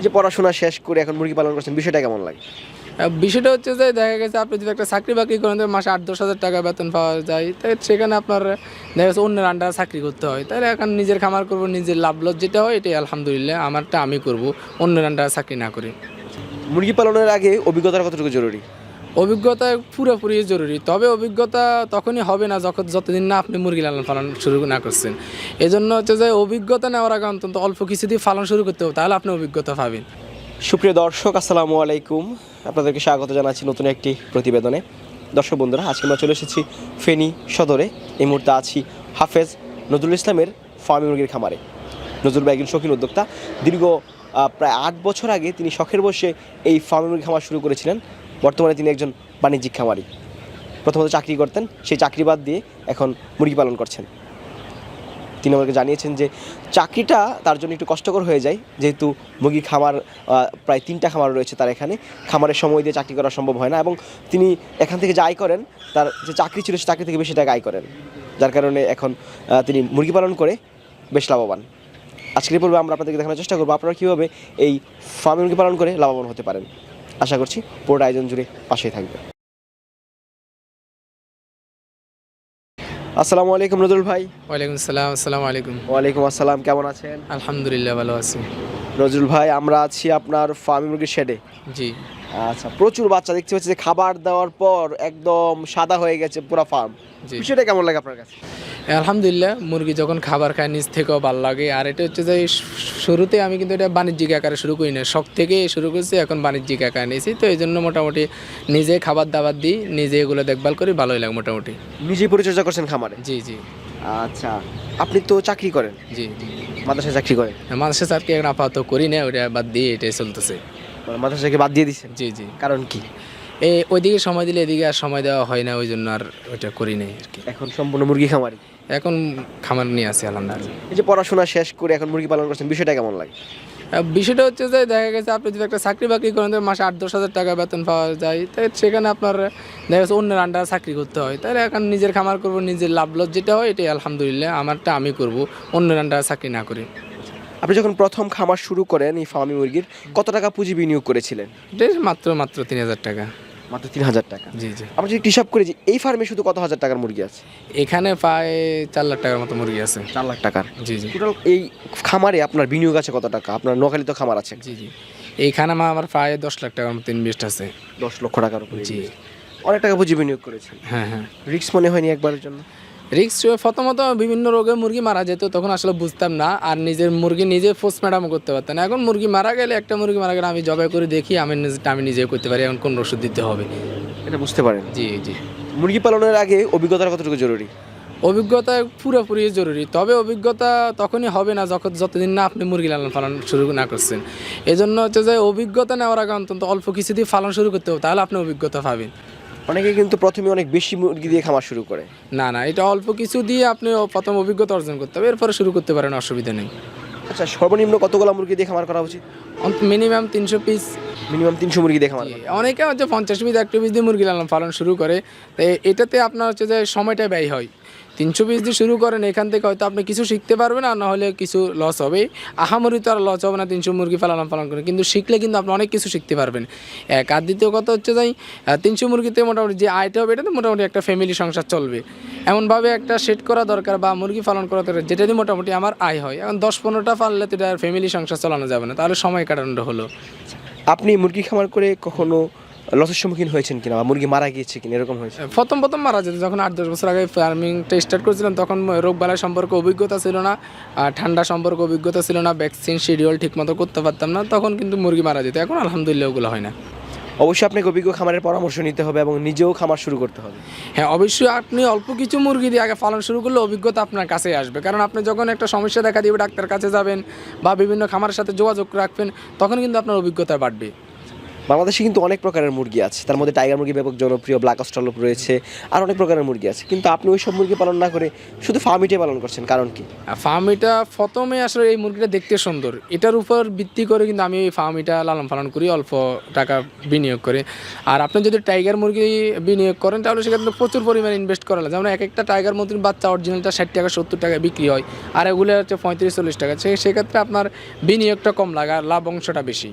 এই যে পড়াশোনা শেষ করে এখন মুরগি পালন করছেন বিষয়টা কেমন লাগে? বিষয়টা হচ্ছে যে দেখা গেছে আপনি যদি একটা চাকরি বাকরি করেন মাসে আট দশ হাজার টাকা বেতন পাওয়া যায় তাই সেখানে আপনার দেখা গেছে অন্যের আন্ডারে চাকরি করতে হয়। তাহলে এখন নিজের খামার করব নিজের লাভ লস যেটা হয় এটাই আলহামদুলিল্লাহ আমারটা আমি করব অন্যের আন্ডারে চাকরি না করি। মুরগি পালনের আগে অভিজ্ঞতার কতটুকু জরুরি? অভিজ্ঞতা পুরোপুরি জরুরি, তবে অভিজ্ঞতা তখনই হবে না যখন যতদিন না আপনি মুরগি লালন পালন শুরু না করছেন। এই জন্য হচ্ছে যে অভিজ্ঞতা নেওয়ার আগে অন্তত অল্প কিছু দিয়ে পালন শুরু করতে হবে, তাহলে আপনি অভিজ্ঞতা পাবেন। সুপ্রিয় দর্শক, আসসালামু আলাইকুম। আপনাদেরকে স্বাগত জানাচ্ছি নতুন একটি প্রতিবেদনে। দর্শক বন্ধুরা, আজকে আমরা চলে এসেছি ফেনী সদরে। এই মুহূর্তে আছি হাফেজ নজরুল ইসলামের ফার্মি মুরগির খামারে। নজরুল একজন শৌখিন উদ্যোক্তা। দীর্ঘ প্রায় আট বছর আগে তিনি শখের বসে এই ফার্মি মুরগি খামার শুরু করেছিলেন। বর্তমানে তিনি একজন বাণিজ্যিক খামারি। প্রথমত চাকরি করতেন, সেই চাকরি বাদ দিয়ে এখন মুরগি পালন করছেন। তিনি আমাকে জানিয়েছেন যে চাকরিটা তার জন্য একটু কষ্টকর হয়ে যায়, যেহেতু মুরগির খামার প্রায় তিনটা খামার রয়েছে তার এখানে। খামারের সময় দিয়ে চাকরি করা সম্ভব হয় না এবং তিনি এখান থেকে যে আয় করেন, তার যে চাকরি ছিল সে চাকরি থেকে বেশি টাকা আয় করেন। যার কারণে এখন তিনি মুরগি পালন করে বেশ লাভবান। আজকের পর্বে আমরা আপনাদেরকে দেখানোর চেষ্টা করব, আপনারা কীভাবে এই ফার্মে মুরগি পালন করে লাভবান হতে পারেন। আশা করছি পুরোটা আয়োজন জুড়ে পাশেই থাকবে। আসসালামু আলাইকুম নজরুল ভাই। ওয়ালাইকুম আসসালাম আসসালামু আলাইকুম। ওয়ালাইকুম আসসালাম কেমন আছেন? আলহামদুলিল্লাহ ভালো আছি। নজরুল ভাই আমরা আছি আপনার ফার্মি মুরগির শেডে জি। আচ্ছা প্রচুর বাচ্চা দেখতে পাচ্ছি যে খাবার দেওয়ার পর একদম সাদা হয়ে গেছে পুরো ফার্ম জি। বিষয়টা কেমন লাগে আপনার কাছে? আলহামদুলিল্লাহ মুরগি যখন খাবার খায় নিজ থেকেও ভালো লাগে। আর এটা হচ্ছে যে শুরুতে আমি কিন্তু এটা বাণিজ্যিক আকারে শুরু করি না শখ থেকে শুরু করছি এখন বাণিজ্যিক আকারে নিয়েছি। তো এই জন্য মোটামুটি নিজে খাবার দাবার দিই নিজে এগুলো দেখভাল করি ভালোই লাগে মোটামুটি। নিজে পরিচর্যা করছেন খামারে? জি জি। আচ্ছা আপনি তো চাকরি করেন? জি জি। মাদ্রাসায় চাকরি করেন? মানুষের চাকরি এখন আপাতত করি না ওটা বাদ দিয়ে এটাই চলতেছে। মানে মাদ্রাসাকে বাদ দিয়ে দিচ্ছেন জি জি। কারণ কি? এই ওইদিকে সময় দিলে এদিকে আর সময় দেওয়া হয় না ওই জন্য আর ওইটা করি নাই আর কি। এখন সম্পূর্ণ মুরগি খামারি? এখন খামার নিয়ে আসি আলহামদুলিল্লাহ। এই যে পড়াশোনা শেষ করে এখন মুরগি পালন করছেন বিষয়টা কেমন লাগে? আহ, বিষয়টা হচ্ছে যে দেখা গেছে আপনি যদি একটা চাকরি বাকরি করেন মাসে আট দশ হাজার টাকা বেতন পাওয়া যায়। তাই সেখানে আপনার দেখা গেছে অন্যের আন্ডারে চাকরি করতে হয়। তাহলে এখন নিজের খামার করব নিজের লাভ লস যেটা হয় এটাই আলহামদুলিল্লাহ আমারটা আমি করব অন্যের আন্ডারে চাকরি না করি। আপনি যখন প্রথম খামার শুরু করেন এই ফার্মি মুরগির কত টাকা পুঁজি বিনিয়োগ করেছিলেন? মাত্র মাত্র তিন হাজার টাকা। মাত্র তিন হাজার টাকা। জি জি। আমরা যদি হিসাব করি যে এই ফার্মে শুধু কত হাজার টাকার মুরগি আছে? এখানে প্রায় চার লাখ টাকার মতো মুরগি আছে। চার লাখ টাকার। জি জি। টোটাল এই খামারে আপনার বিনিয়োগ আছে কত টাকা? আপনার নোয়াখালী তো খামার আছে। জি জি। এইখানে আমার প্রায় দশ লাখ টাকার মতো ইনভেস্ট আছে। দশ লক্ষ টাকার উপরে জি। অনেক টাকা পুঁজি বিনিয়োগ করেছেন। হ্যাঁ হ্যাঁ। রিস্ক মনে হয়নি একবারের জন্য? রিক্স প্রথমত বিভিন্ন রোগে মুরগি মারা যেত তখন আসলে বুঝতাম না। আর নিজের মুরগি নিজে ফোর্স পোস্টম্যাডামও করতে পারতাম না। এখন মুরগি মারা গেলে একটা মুরগি মারা গেলে আমি জবাই করে দেখি আমি আমি নিজে করতে পারি এখন কোন ওষুধ দিতে হবে। এটা বুঝতে পারেন। জি জি। মুরগি পালনের আগে অভিজ্ঞতার কতটুকু জরুরি? অভিজ্ঞতা পুরোপুরি জরুরি তবে অভিজ্ঞতা তখনই হবে না যখন যতদিন না আপনি মুরগি লালন পালন শুরু না করছেন। এই জন্য হচ্ছে যে অভিজ্ঞতা নেওয়ার আগে অন্তত অল্প কিছু দিয়ে পালন শুরু করতে হবে তাহলে আপনি অভিজ্ঞতা পাবেন। অনেকে কিন্তু প্রথমে অনেক বেশি মুরগি দিয়ে খামার শুরু করে। না না এটা অল্প কিছু দিয়ে আপনি প্রথম অভিজ্ঞতা অর্জন করতে হবে এরপরে শুরু করতে পারেন অসুবিধা নেই। আচ্ছা সর্বনিম্ন কতগুলো মুরগি দিয়ে খামার করা উচিত? মিনিমাম তিনশো পিস মিনিমাম তিনশো মুরগি দিয়ে খামার অনেকে হচ্ছে পঞ্চাশ পিস একশো পিস দিয়ে মুরগি লালন পালন শুরু করে। এটাতে আপনার হচ্ছে যে সময়টা ব্যয় হয়। তিনশো পিস দিয়ে শুরু করেন, এখান থেকে হয়তো আপনি কিছু শিখতে পারবেন আর নাহলে কিছু লস হবে। আহামরি তো আর লস হবে না, তিনশো মুরগি পালন পালন করে। কিন্তু শিখলে কিন্তু আপনি অনেক কিছু শিখতে পারবেন। এক, আর দ্বিতীয় কথা হচ্ছে যাই তিনশো মুরগিতে মোটামুটি যে আয়টা হবে এটাতে মোটামুটি একটা ফ্যামিলি সংসার চলবে। এমনভাবে একটা সেট করা দরকার বা মুরগি পালন করা দরকার, যেটা দিয়ে মোটামুটি আমার আয় হয়। এখন দশ পনেরোটা পারলে তো এটা ফ্যামিলি সংসার চালানো যাবে না, তাহলে সময় কাটানো হলো। আপনি মুরগি খামার করে কখনো লসের সম্মুখীন হয়েছেন কিনা বা মুরগি মারা গিয়েছে কিনা এরকম হয়েছে? প্রথম প্রথম মারা যেত। যখন আট দশ বছর আগে ফার্মিংটা স্টার্ট করেছিলাম তখন রোগ বালাই সম্পর্কে অভিজ্ঞতা ছিল না আর ঠান্ডা সম্পর্কে অভিজ্ঞতা ছিল না ভ্যাকসিন শিডিউল ঠিক মতো করতে পারতাম না তখন কিন্তু মুরগি মারা যেত। এখন আলহামদুলিল্লাহ ওগুলো হয় না। অবশ্যই আপনাকে অভিজ্ঞ খামারের পরামর্শ নিতে হবে এবং নিজেও খামার শুরু করতে হবে। হ্যাঁ অবশ্যই আপনি অল্প কিছু মুরগি দিয়ে আগে পালন শুরু করলে অভিজ্ঞতা আপনার কাছে আসবে। কারণ আপনি যখন একটা সমস্যা দেখা দিবে ডাক্তার কাছে যাবেন বা বিভিন্ন খামারের সাথে যোগাযোগ রাখবেন তখন কিন্তু আপনার অভিজ্ঞতা বাড়বে। বাংলাদেশে কিন্তু অনেক প্রকারের মুরগি আছে। তার মধ্যে টাইগার মুরগি ব্যাপক জনপ্রিয় ব্ল্যাক অস্ট্রালপ রয়েছে, আর অনেক প্রকারের মুরগি আছে। কিন্তু আপনি ওই সব মুরগি পালন না করে শুধু ফার্মিটে পালন করছেন, কারণ কি? ফার্ম এটা প্রথমে আসলে এই মুরগিটা দেখতে সুন্দর। এটার উপর ভিত্তি করে কিন্তু আমি এই ফার্ম এটা লালন পালন করি, অল্প টাকা বিনিয়োগ করে। আর আপনি যদি টাইগার মুরগি বিনিয়োগ করেন, তাহলে সেক্ষেত্রে প্রচুর পরিমাণে ইনভেস্ট করা লাগে। যেমন এক একটা টাইগার মুরগির বাচ্চা অরিজিনালটা ষাট টাকা, সত্তর টাকায় বিক্রি হয়, আর এগুলো হচ্ছে পঁয়ত্রিশ, চল্লিশ টাকা। সেক্ষেত্রে আপনার বিনিয়োগটা কম লাগে, আর লাভ অংশটা বেশি।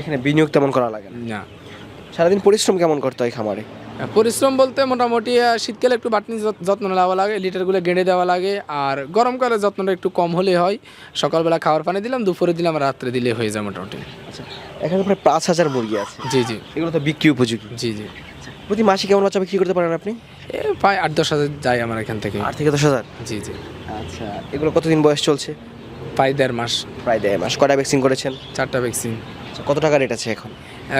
এখানে বিনিয়োগ তেমন করা লাগে না। না। সারাদিন পরিশ্রম কেমন করতে হয় খামারে? পরিশ্রম বলতে মোটামুটি শীতকালে একটু বাটনি যত্ন নেওয়া লাগে লিটারগুলো গেঁড়ে দেওয়া লাগে আর গরমকালে যত্নটা একটু কম হলে হয়। সকালবেলা খাওয়ার পানি দিলাম দুপুরে দিলাম রাত্রে দিলে হয়ে যায় মোটামুটি। আচ্ছা এখানে প্রায় পাঁচ হাজার মুরগি আছে। জি জি। এগুলো তো বিক্রি উপযোগী। জি জি। প্রতি মাসে কেমন বাচ্চা বিক্রি করতে পারেন আপনি? এ প্রায় আট দশ হাজার যায় আমার এখান থেকে। আট থেকে দশ হাজার? জি জি। আচ্ছা এগুলো কতদিন বয়স চলছে? প্রায় দেড় মাস। প্রায় দেড় মাস। কটা ভ্যাকসিন করেছেন? চারটা ভ্যাকসিন। আচ্ছা, কত টাকা রেট আছে এখন?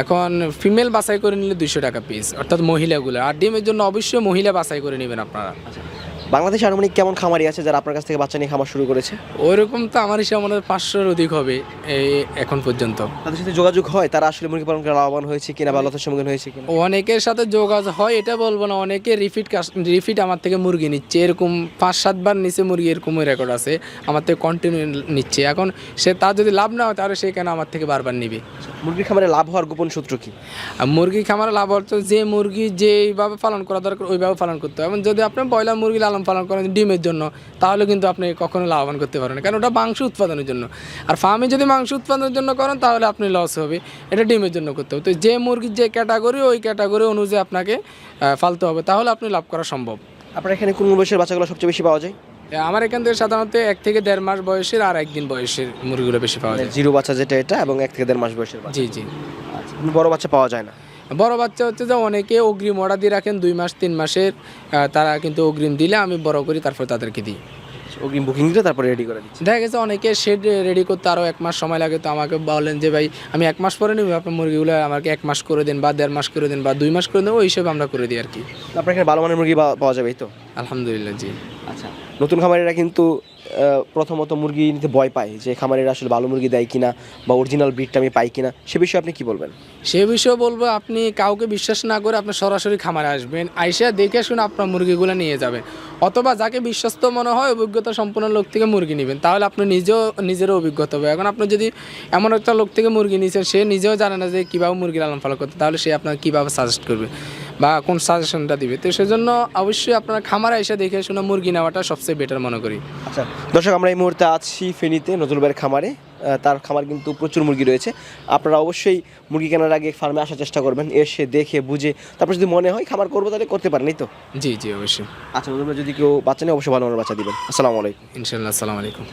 এখন ফিমেল বাছাই করে নিলে দুইশো টাকা পিস অর্থাৎ মহিলাগুলো। আর ডিমের জন্য অবশ্যই মহিলা বাছাই করে নেবেন আপনারা। বাংলাদেশে আনুমানিক কেমন খামারি আছে যারা আপনার কাছ থেকে বাচ্চা নিয়ে খামার শুরু করেছে? ওইরকম তো আমার হিসাবে মনে হয় পাঁচশোর অধিক হবে এই এখন পর্যন্ত। তাদের সাথে যোগাযোগ হয়? তারা আসলে মুরগি পালন করে লাভবান হয়েছে কিনা বা লতার সম্মুখীন হয়েছে কিনা? অনেকের সাথে যোগাযোগ হয় এটা বলব না। অনেকে রিপিট রিফিট আমার থেকে মুরগি নিচ্ছে। এরকম পাঁচ সাতবার নিচে মুরগি এরকম রেকর্ড আছে। আমার থেকে কন্টিনিউ নিচ্ছে। এখন সে তার যদি লাভ না হয় তাহলে সে কেন আমার থেকে বারবার নিবে? মুরগির খামারে লাভ হওয়ার গোপন সূত্র কি? আর মুরগি খামারে লাভ হচ্ছে যে মুরগি যেইভাবে পালন করা দরকার ওইভাবে পালন করতে হবে। এবং যদি আপনি ব্রয়লার মুরগি লালন পালন করেন ডিমের জন্য তাহলে কিন্তু আপনি কখনো লাভবান করতে পারবেন কারণ ওটা মাংস উৎপাদনের জন্য। আর ফার্মে যদি মাংস উৎপাদনের জন্য করেন তাহলে আপনি লস হবে। এটা ডিমের জন্য করতে হবে। তো যে মুরগির যে ক্যাটাগরি ওই ক্যাটাগরি অনুযায়ী আপনাকে ফালতে হবে। তাহলে আপনি লাভ করা সম্ভব। আপনার এখানে কোন বয়সের বাচ্চাগুলো সবচেয়ে বেশি পাওয়া যায়? আমার এখান থেকে সাধারণত এক থেকে দেড় মাস বয়সের আর একদিন বয়সের মুরগিগুলো বেশি পাওয়া যায়। জিরো বাচ্চা যেটা এটা এবং এক থেকে দেড় মাস বয়সের জি জি। আচ্ছা বড় বাচ্চা পাওয়া যায় না? বড় বাচ্চা হচ্ছে যে অনেকে অগ্রিম অর্ডার দিয়ে রাখেন দুই মাস তিন মাসের তারা কিন্তু অগ্রিম দিলে আমি বড় করি তারপর তাদেরকে দিই। অগ্রিম বুকিং দিলে তারপরে রেডি করে দিচ্ছি দেখা গেছে অনেকে শেড রেডি করতে আরও এক মাস সময় লাগে তো আমাকে বলেন যে ভাই আমি এক মাস পরে নিব আপনার মুরগিগুলো আমাকে এক মাস করে দেন বা দেড় মাস করে দেন বা দুই মাস করে দেন ওই হিসেবে আমরা করে দিই আর কি। আপনার এখানে ভালো মানের মুরগি পাওয়া যাবে তো? আলহামদুলিল্লাহ জি। আচ্ছা নতুন খামারিরা কিন্তু প্রথমত মুরগি নিতে ভয় পায় যে খামারিরা আসলে ভালো মুরগি দেয় কিনা বা অরিজিনাল ব্রিডটা আমি পাই কিনা, সে বিষয়ে আপনি কি বলবেন? সে বিষয়ে বলব, আপনি কাউকে বিশ্বাস না করে আপনি সরাসরি খামারে আসবেন, আইসা দেখে শুনে আপনার মুরগিগুলো নিয়ে যাবেন। অথবা যাকে বিশ্বস্ত মনে হয়, অভিজ্ঞতা সম্পন্ন লোক থেকে মুরগি নেবেন, তাহলে আপনি নিজেও, নিজেরও অভিজ্ঞতা হবে। এখন আপনি যদি এমন একটা লোক থেকে মুরগি নিয়েছেন সে নিজেও জানে না যে কীভাবে মুরগি লালন পালন করতে, তাহলে সে আপনার কীভাবে সাজেস্ট করবে? বা কোন সাজেশনটা দিবে। তো সেজন্য অবশ্যই আপনারা খামারে এসে দেখে শুনে মুরগি নেওয়াটা সবচেয়ে বেটার মনে করি। আচ্ছা দর্শক আমরা এই মুহূর্তে আছি ফেনীতে নজরুল ভাইয়ের খামারে। তার খামার কিন্তু প্রচুর মুরগি রয়েছে। আপনারা অবশ্যই মুরগি কেনার আগে ফার্মে আসার চেষ্টা করবেন এসে দেখে বুঝে। তারপর যদি মনে হয় খামার করব তাহলে করতে পারেন তো? জি জি অবশ্যই। আচ্ছা নজরুল যদি কেউ বাচ্চা নেই অবশ্যই ভালো মানের বাচ্চা দিবেন। আসসালামু আলাইকুম। ইনশাল্লাহ আসসালামু আলাইকুম।